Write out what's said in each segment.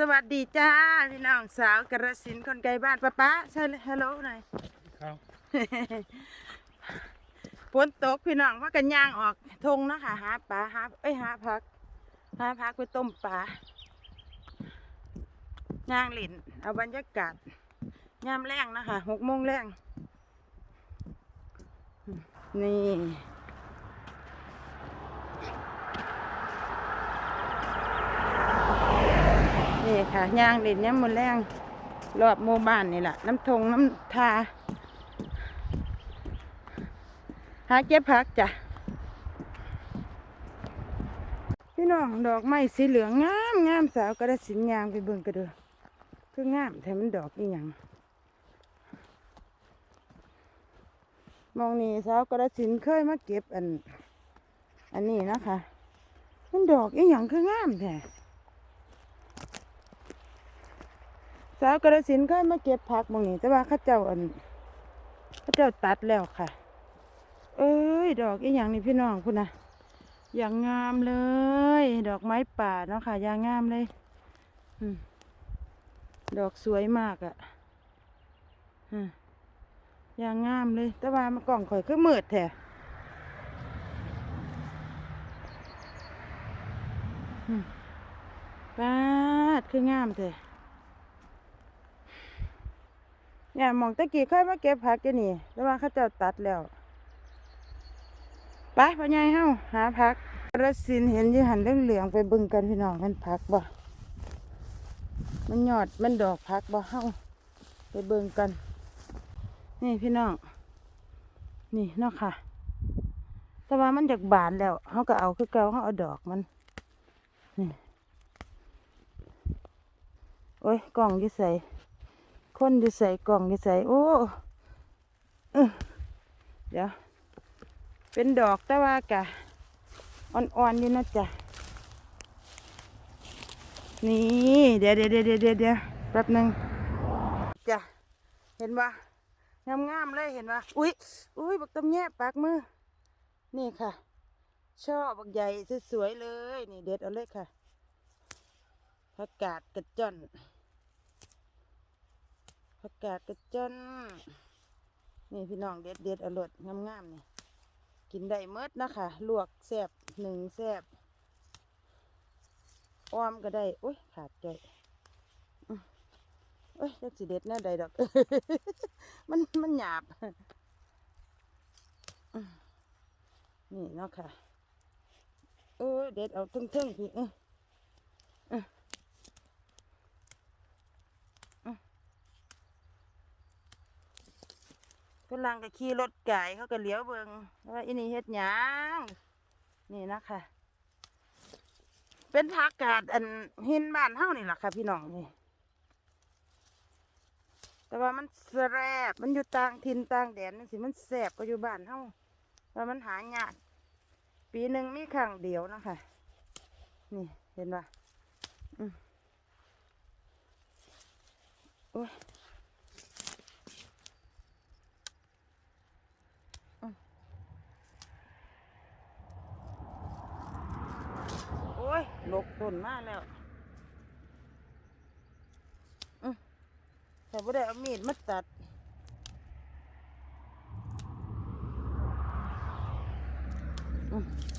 สวัสดีจ้าพี่น้องสาวกระสินธุ์คนไกลบ้านป้าป้าใช่เลยฮัลโหลหน่อยครับฝนตกพี่น้องว่ากันย่างออกทงเนาะคะหาปลาหาเอ้ยหาผักหาผักไปต้มปลาย่างหลินเอาบรรยากาศยามแรงนะคะหกโมงแรงนี่ ค่ะย่างหลินยามมือแรงรอบหมู่บ้านนี่แหละน้ำทงน้ำทาหาเก็บผักจ้ะพี่น้องดอกไม้สีเหลืองงามงามสาวกระสินยางไปเบิ่งกระเดือคืองามแต่มันดอกอีหยังมองนี่สาวกระสินเคยมาเก็บอัน อันนี้นะคะ มันดอกอีหยังคืองามแท้ สาวกระสินเคยมาเก็บผักมองนี่แต่ว่าข้าเจ้าอันข้าเจ้าตัดแล้วค่ะ เอ้ย ดอกอีหยังนี่พี่น้องคุณนะอย่างงามเลย ดอกไม้ป่าเนาะค่ะอย่างงามเลยดอกสวยมากอะ่ะอย่างงามเลย แต่ว่ามากล่องข่อยคือมืดแท้อืมปาดคืองามแท้ เนี่ยมองตะกี้เคยมาเก็บผักกันนี่แต่ว่าเขาเจ้าตัดแล้วไปพ่อใหญ่เฮาหาผักกระสินเห็นยี่หันเรื่องเหลืองไปเบึงกันพี่น้องมันผักบ่มันยอดมันดอกผักบ่เฮาไปเบิ่งกัน นี่พี่น้องนี่เนาะค่ะ แต่ว่ามันจากบานแล้วเฮาก็เอาคือเก่าเฮาเอาดอกมันนี่โอ้ยกล่องยู่ใส่ คนอยู่ใส่กล่องอยู่ใส่โอ้เดี๋ยว เป็นดอกแต่ว่ากะอ่อนๆอยู่นะจ๊ะ นี่ เดี๋ยวเดี๋ยวเดี๋ยวเดี๋ยวเดี๋ยวแป๊บหนึ่งจ้ะ เห็นปะงามๆเลยเห็นปะอุ้ยอุ้ยบักตำแย่ปากมือ นี่ค่ะ ชอบักใหญ่สวยๆเลย นี่เด็ดเอาเลยค่ะผักกาดกระจ่อน ผักกาดกระจนนี่พี่น้องเด็ดเด็ดเอารดงามๆนี่กินได้เมดนะคะลวกแซบหนึ่งแซบอ้อมก็ได้โอ้ยขาดใจอื้อเอ้ยจะสิเด็ดแน่ใดดอก มันมันหยาบ นี่เนาะค่ะ เออเด็ดเอาทึ่งๆพี่เอออเออ กำลังก็ขี่รถไก่เขาก็เลี้ยวเบิงว่าอินี่เฮ็ดหยังนี่นะคะ เป็นผักกาดอันหินบ้านเฮานี่แหละค่ะ พี่น้องนี่แต่ว่ามันแซ่บมันอยู่ต่างถิ่นต่างแดนนั่นสิมันแซ่บก็อยู่บ้านเฮาว่ามันหายากปีหนึ่งมีครั้งเดียวนะคะ นี่เห็นปะอืมโอ้ยโอ้ยห ลกต้นมาแล้วแต่บ่ได้เอามีดมาตัด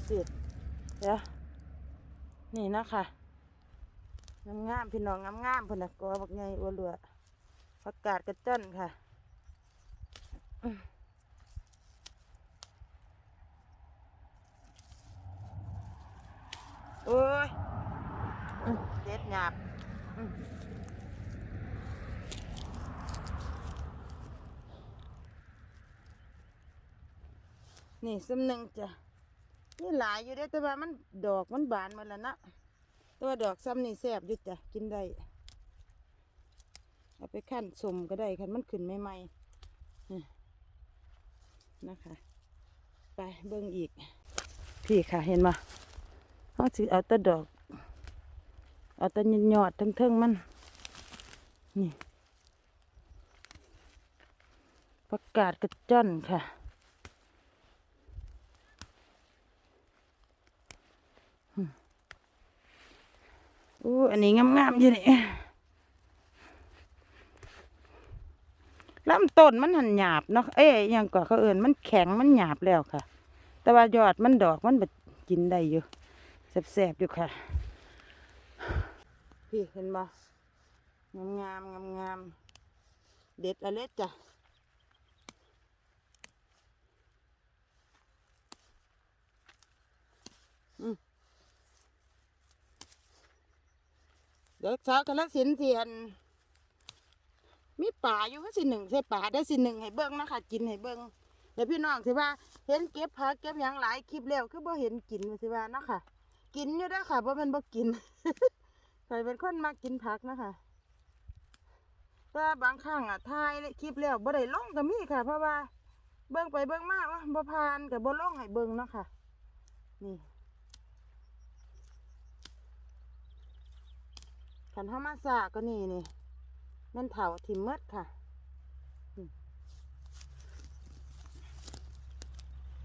เสียดเดี๋ยวนี่นะคะงามงามพี่น้องงามงามพิ่นน่ะกอบักไงอัวเรือผักกาดกระจ้นค่ะ อืมโอ้ยเด็ดหยาบนี่สำหนึ่งจ้ะนี่หลายอยู่เด้แต่ว่ามันดอกมันบานหมาแล้วนะต่ว่าดอกซ้ำนี่แซ่บอยู่จ้ะกินได้เอาไปขั้นสมก็ได้คันมันขึ้นใหม่ๆนี่นะคะ ไปเบิ่งอีก พี่ค่ะเห็นมา เขาสิเอาแต่ดอก เอาแต่ยอดๆทั้งมัน นี่ประกาศกระจ้อนค่ะโอู้อันนี้งามๆอยู่นี่ลำต้นมันหันหยาบเนาะ เอ้ยอิหยังก่อเขาเอินมันแข็งมันหยาบแล้วค่ะ แต่ว่ายอดมันดอกมันแบบกินได้อยู่ แสบๆอยู่ค่ะ พี่เห็นบ่งามงามงามงามๆเด็ดอะไรจ้ะเด็กสาวกาลสินเสียน มีป่าอยู่ก็สิหนึ่งใส่ป่าได้สิหนึ่งให้เบิ้งนะคะกินให้เบิ้งเดี๋ยวพี่น้องสิว่า เห็นเก็บผักเก็บหยังหลายคลิปแล้วคือบ่เห็นกินว่าสิว่านะค่ะ กินอยู่ด้อค่ะเพราะมันบ่กินใครเป็นคนมากินผักนะคะแต่บางครั้งอะถ่ายคลิปแล้วบ่ได้ลงก็มีค่ะ เพราะว่า เบิ่งไปเบิ่งมากว่าบ่ผ่านกับบ่ลงให้เบิ่งเนาะค่ะ นี่ขันเฮามาสาก็นี่นี่มันเถาทิมเมดค่ะ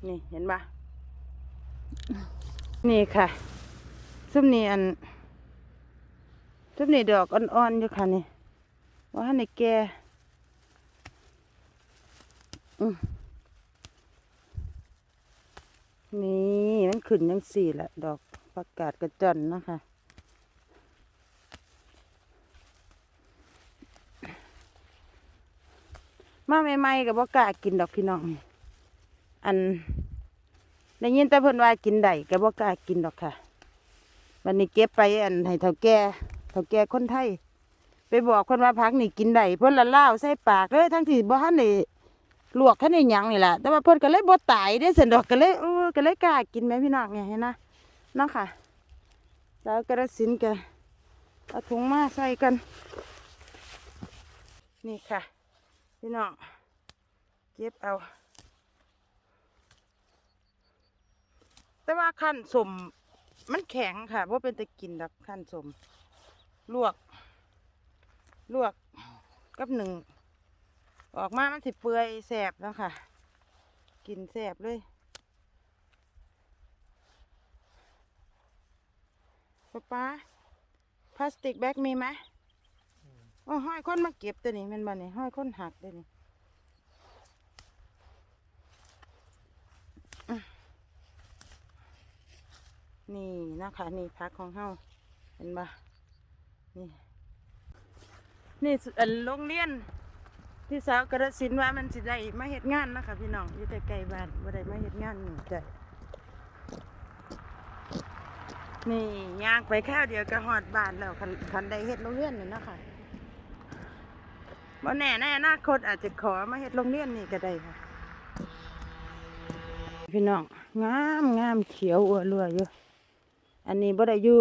นี่เห็นปะนี่ค่ะ ซุมนี่อันซุมนี่ดอกอ่อนๆอยู่ค่ะนี่ว่าให้ในแก่อืมนี่มันขึ้นยังสี่ละดอกประกาศกระจอนนะคะมาใหม่ๆกับบ่กล้ากินดอกพี่น้อง อันได้ยินแต่เพิ่นว่ากินได้ก็บ่กล้ากินดอกค่ะ วันนี้เก็บไปอันให้เฒ่าแก่เฒ่าแก่คนไทย ไปบอกคนว่าพักนี่กินได้เพิ่นละล่าใส่ปากเลยทั้งที่บ่ทันได้ลวกทันได้หยังนี่แหละแต่ว่าเพิ่นก็เลยบ่ตายเด้สันดอกก็เลยเออก็เลยกล้ากินแม่พี่น้องเนี่ยเห็นนะเนาะค่ะ แล้วกระสินธุ์ก็เอาถุงมาใส่กัน นี่ค่ะ พี่น้องเก็บเอา แต่ว่าขั้นสม มันแข็งค่ะว่าเป็นตะกินดักขั้นสม ลวก ลวกกับหนึ่ง ออกมามันสิเปื่อยแสบแล้วค่ะ กินแสบเลยป๊าป๊าพลาสติกแบ็กมีไหมโอ้ห้อยคนมาเก็บตัวนี้แมันบ่นี่ห้อยคนหักตัวนี้ นี่นะคะนี่พักของเฮาเห็นบ่นี่ นี่อันโรงเรียนที่สาวกระสินว่ามันสิได้มาเฮ็ดงานนะคะพี่น้องอยู่ใกล้ๆบ้านบ่ได้มาเฮ็ดงานนึ่งใจนี่ย่างไปข้าวเดียวก็ฮอดบ้านแล้วคันคันได้เฮ็ดโรงเรียนนี่นะคะบ่แน่ในอนาคตอาจจะขอมาเฮ็ดโรงเรียนนี่ก็ได้ค่ะพี่น้องงามงามเขียวอัวรัวอยู่ อันนี้บ่ได้อยู่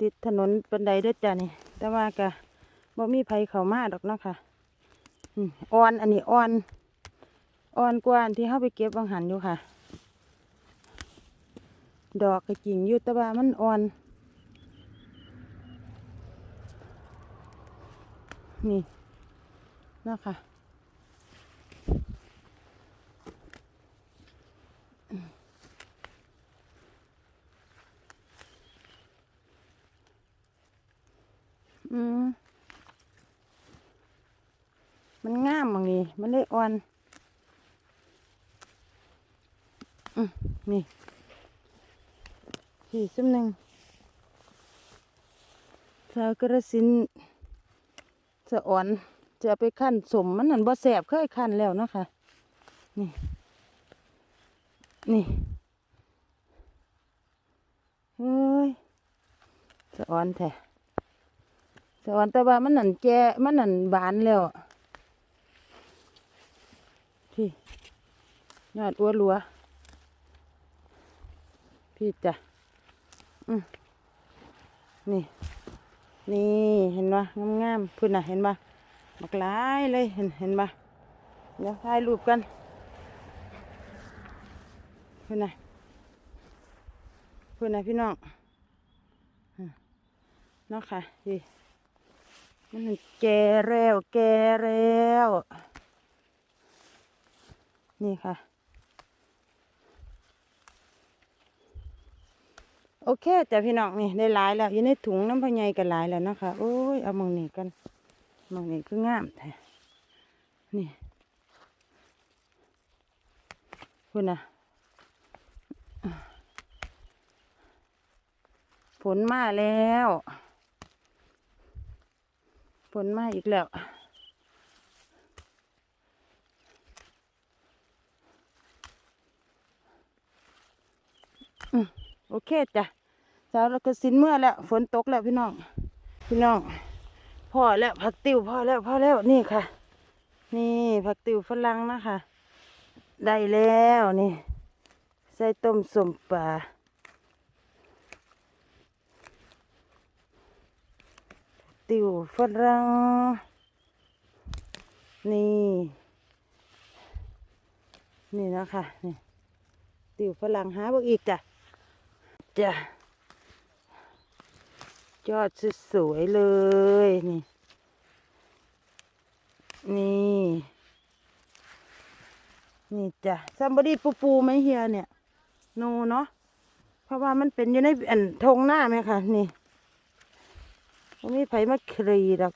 ติดถนนปันไดด้วยจ้ะนี่ แต่ว่าก็บ่มีไผเข้ามาดอกเนาะค่ะอ่อนอันนี้อ่อนอ่อนกว่านที่เฮาไปเก็บบางหันอยู่ค่ะ ดอกก็จริงอยู่แต่ว่ามันอ่อนนี่นะค่ะอืมมั นงามบางนี้มันเลยอ่อน อืมนี่สี่ซุ้มหนึ่งชาวกระสินธุ์สะอ่อนจะไปขั้นสมมันนั่นบ่แสบเคยขั้นแล้วนะคะ นี่ นี่เฮ้ยสะอ่อนแท้สะอ่อนแต่ว่ามันนั่นแก่มันนั่นบานแล้ว พี่ยอดอัวรัว พี่จ้ะอืมนี่ นี่เห็นปะงามๆพุ่นน่ะเห็นปะบักหลายเลยเห็นเห็นปะเดี๋ยวถ่ายรูปกันพุ่นน่ะพุ่นน่ะพี่น้องเนาะค่ะดีมันแก่แล้วแก่แล้ว นี่ค่ะ โอเคจ้ะพี่น้องนี่ได้หลายแล้วอยู่ในถุงน้ำพะไยกันหลายแล้วนะคะโอ้ยเอามองนี่กันมองนี่คืองามแท้นี่คุณนะฝนมาแล้วฝนมาอีกแล้ว โอเคจ้ะสาวเราก็สินเมื่อแล้ว ฝนตกแล้วพี่น้อง พี่น้อง พอแล้วผักติวพอแล้วพอแล้วนี่ค่ะ นี่ผักติวฝรั่งนะคะได้แล้วนี่ ใส่ต้มสมปลาติวฝรั่งนี่ นี่นะคะนี่ติวฝรั่งหาพวกอีกจ้ะ จ้ะยอดสวยๆเลยนี่ นี่ นี่จ้ะซัมบอดี้ปูปูไหมเฮียเนี่ยโนเนาะเพราะว่ามันเป็นอยู่ในอันทงหน้าไหมคะนี่ไม่มีไผมาครีดอก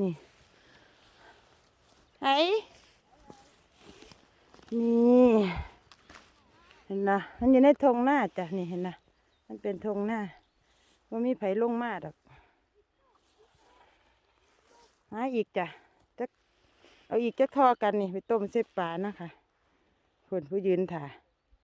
นี่ไอ้นี่ เห็นนะมันอยู่ในทงหน้าจ้ะนี่เห็นนะมันเป็นทงหน้าว่ามีไผลงมาดอกหาอีกจ้ะจะเอาอีกจะทอกันนี่ไปต้มเส้ปลานะคะคนผู้ยืนถ่า